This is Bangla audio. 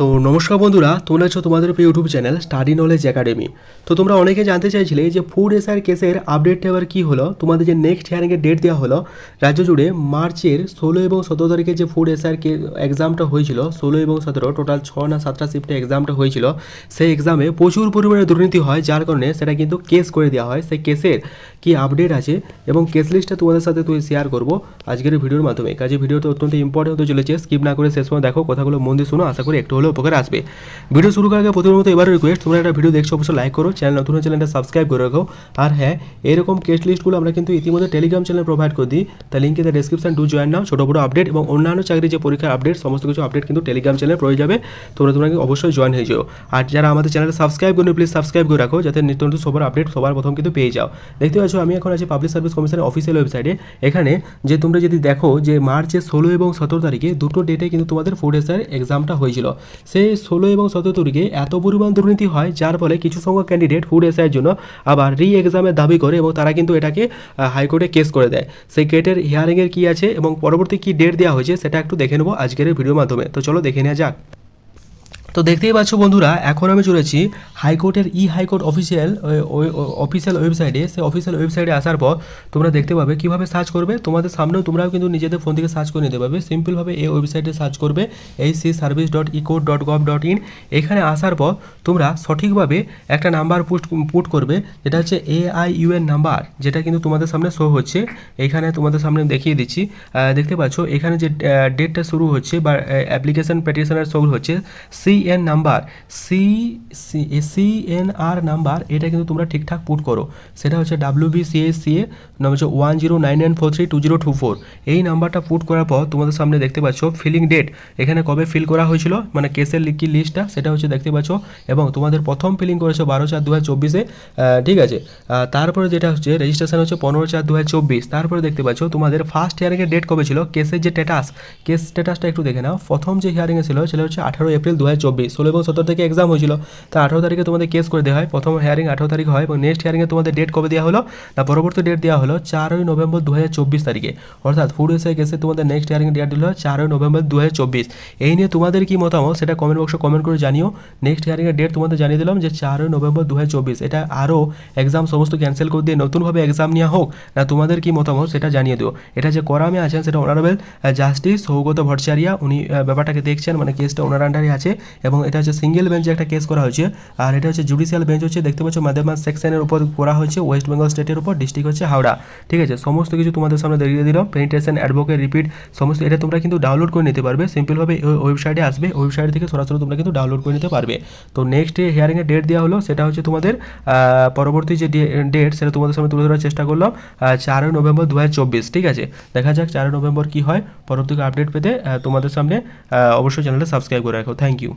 তো নমস্কার বন্ধুরা, তোমরা হচ্ছে তোমাদের প্রিয় YouTube channel study knowledge academy তো তোমরা অনেকে জানতে চাইছিলে যে ফুড এসআর কেসের আপডেটটা এবার কী হলো, তোমাদের যে নেক্সট হিয়ারিংয়ের ডেট দেওয়া হলো, রাজ্য জুড়ে মার্চের ষোলো এবং সতেরো তারিখে যে ফুড এসআর কে এক্সামটা হয়েছিল, ষোলো এবং সতেরো টোটাল ছ না সাতটা শিফটে এক্সামটা হয়েছিল, সেই এক্সামে প্রচুর পরিমাণে দুর্নীতি হয়, যার কারণে সেটা কিন্তু কেস করে দেওয়া হয়। সেই কেসের কি আপডেট আছে এবং কেস লিস্টটা তোমাদের সাথে তুই শেয়ার করব আজকের ভিডিওর মাধ্যমে। কাজে ভিডিওটা অত্যন্ত ইম্পর্টেন্ট হতে চলেছে স্কিপ না করে শেষ সময় দেখো, কথাগুলো মন দিয়ে শোনো, আশা করি একটু হলেও উপকার আসবে। ভিডিও শুরু করার আগে প্রথমত মতো এবার রিকোয়েস্ট তোমরা একটা ভিডিও দেখছ, অবশ্যই লাইক করো চ্যানেল নতুন চ্যানেলটা সাবস্ক্রাইব করে রাখো। আর হ্যাঁ এরকম কেস লিস্টগুলো আমরা কিন্তু ইতিমধ্যে টেলিগ্রাম চ্যানেল প্রোভাইড করে দিই। তার link in description to join now ছোটো বড়ো আপডেট এবং অন্যান্য চাকরির যে পরীক্ষার আপডেট সমস্ত কিছু আপডেট কিন্তু টেলিগ্রাম চ্যানেলে পেয়ে যাবে। তোমরা তোমরা অবশ্যই জয়েন হয়ে যাও। আর যারা আমাদের চ্যানেলে সাবস্ক্রাইব করুন প্লিজ সাবস্ক্রাইব করে রাখো, যাতে নিত্য নতুন সবার আপডেট সবার প্রথম কিন্তু পেয়ে যাও। দেখতে পাচ্ছ, আমি এখন আছি পাবলিক সার্ভিস কমিশনের অফিসিয়াল ওয়েবসাইটে এখানে যে তোমরা যদি দেখো যে মার্চের ষোলো এবং সতেরো তারিখে দুটো ডেটে কিন্তু তোমাদের ফুড এসআর এক্সামটা হয়েছিল। সেই ষোলো এবং সতেরো তারিখে এত পরিমাণ দুর্নীতি হয়, যার ফলে কিছু সংখ্যক ক্যান্ডিডেট ফুড এসআইয়ের জন্য আবার রি এক্সামের দাবি করে এবং তারা কিন্তু এটাকে হাইকোর্টে কেস করে দেয়। সেই কেটের হিয়ারিংয়ের কী আছে এবং পরবর্তী কী ডেট দেওয়া হয়েছে, সেটা একটু দেখে নেব আজকের ভিডিওর মাধ্যমে। তো চলো দেখে নেওয়া যাক। তো দেখতেই পাচ্ছ বন্ধুরা, এখন আমি চলেছি হাইকোর্টের ই হাইকোর্ট অফিসিয়াল অফিসিয়াল ওয়েবসাইটে সেই অফিসিয়াল ওয়েবসাইটে আসার পর তোমরা দেখতে পাবে কীভাবে সার্চ করবে। তোমাদের সামনেও তোমরাও কিন্তু নিজেদের ফোন থেকে সার্চ করে নিতে পারবে। সিম্পলভাবে এই ওয়েবসাইটে সার্চ করবে এই C service dot ecourts dot gov dot in এখানে আসার পর তোমরা সঠিকভাবে একটা নাম্বার পুট পুট করবে, যেটা হচ্ছে এ আই ইউএন নাম্বার যেটা কিন্তু তোমাদের সামনে শো হচ্ছে। এখানে তোমাদের সামনে দেখিয়ে দিচ্ছি। দেখতে পাচ্ছ, এখানে যে ডেটটা শুরু হচ্ছে বা অ্যাপ্লিকেশন পেটিশনের শুরু হচ্ছে C N number C C N R number এটা কিন্তু তোমরা ঠিকঠাক পুট করো। সেটা হচ্ছে W B C S C A নাম হচ্ছে one zero nine nine four three two zero two four এই নাম্বারটা পুট করার পর তোমাদের সামনে দেখতে পাচ্ছ ফিলিং ডেট এখানে কবে ফিল করা হয়েছিল? মানে কেসের কি লিস্টটা সেটা হচ্ছে দেখতে পাচ্ছ। এবং তোমাদের প্রথম ফিলিং করেছ বারো চার দু হাজার চব্বিশে ঠিক আছে। তারপরে যেটা হচ্ছে রেজিস্ট্রেশন হচ্ছে পনেরো চার দু হাজার চব্বিশ। তারপরে দেখতে পাচ্ছ, তোমাদের ফার্স্ট হিয়ারিংয়ের ডেট কবে ছিল? কেসের যে স্ট্যাটাস কেস স্ট্যাটাসটা একটু দেখে নাও। প্রথম যে হিয়ারিংয়ে ছিল, সেটা হচ্ছে আঠারো এপ্রিল দু হাজার চব্বিশ। চব্বিশ, ষোলো এবং সতেরো থেকে এক্সাম হয়েছিল। তা আঠারো তারিখে তোমাদের কেস করে দেওয়া হয়। প্রথম হিয়ারিং আঠারো তারিখ হয় এবং নেক্সট হিয়ারিংয়ে তোমাদের ডেট কবে দেওয়া হলো? না পরবর্তী ডেট দেওয়া হলো চারই নভেম্বর দু হাজার চব্বিশ তারিখে। অর্থাৎ ফুড এসে কেসে তোমাদের নেক্সট হিয়ারিং ডেট দিল চারই নভেম্বর দু হাজার চব্বিশ। এই নিয়ে তোমাদের কি মতামত? সেটা কমেন্ট বক্সে কমেন্ট করে জানিও। নেক্সট হিয়ারিংয়ের ডেট তোমাদের জানিয়ে দিলাম যে চারই নভেম্বর দু হাজার চব্বিশ। এটা আরও এক্সাম সমস্ত ক্যান্সেল করে দিয়ে নতুনভাবে এক্সাম নেওয়া হোক, না তোমাদের কি মতামত সেটা জানিয়ে দিও। এটা যে করামে আছেন সেটা অনারেবল জাস্টিস সৌগত ভট্টাচারিয়া, উনি ব্যাপারটাকে দেখছেন মানে কেসটা ওনার আন্ডারে আছে। এবং এটা হচ্ছে সিঙ্গেল বেঞ্চে একটা কেস করা হয়েছে। আর এটা হচ্ছে জুডিশিয়াল বেঞ্চ হচ্ছে, দেখতে পাচ্ছ মাধ্যমিক সেকশনের উপর করা হয়েছে ওয়েস্ট বেঙ্গল স্টেটের উপর ডিস্ট্রিক্ট হচ্ছে হাওড়া। ঠিক আছে, সমস্ত কিছু তোমাদের সামনে দেখিয়ে দিলাম পেনিটেশন অ্যাডভোকেট রিপিট সমস্ত এটা তোমরা কিন্তু ডাউনলোড করে নিতে পারবে। সিম্পলভাবে ওয়েবসাইটে আসবে ওয়েবসাইট থেকে সরাসরি তোমরা কিন্তু ডাউনলোড করে নিতে পারবে। তো নেক্সট ডে হিয়ারিংয়ের ডেট দেওয়া হলো, সেটা হচ্ছে তোমাদের পরবর্তী যে ডেট সেটা তোমাদের সামনে তুলে ধরার চেষ্টা করলাম চারই নভেম্বর দু হাজার চব্বিশ, ঠিক আছে? দেখা যাক চারই নভেম্বর কী হয় পরবর্তী আপডেট পেতে তোমাদের সামনে অবশ্যই চ্যানেলটা সাবস্ক্রাইব করে রাখো। Thank you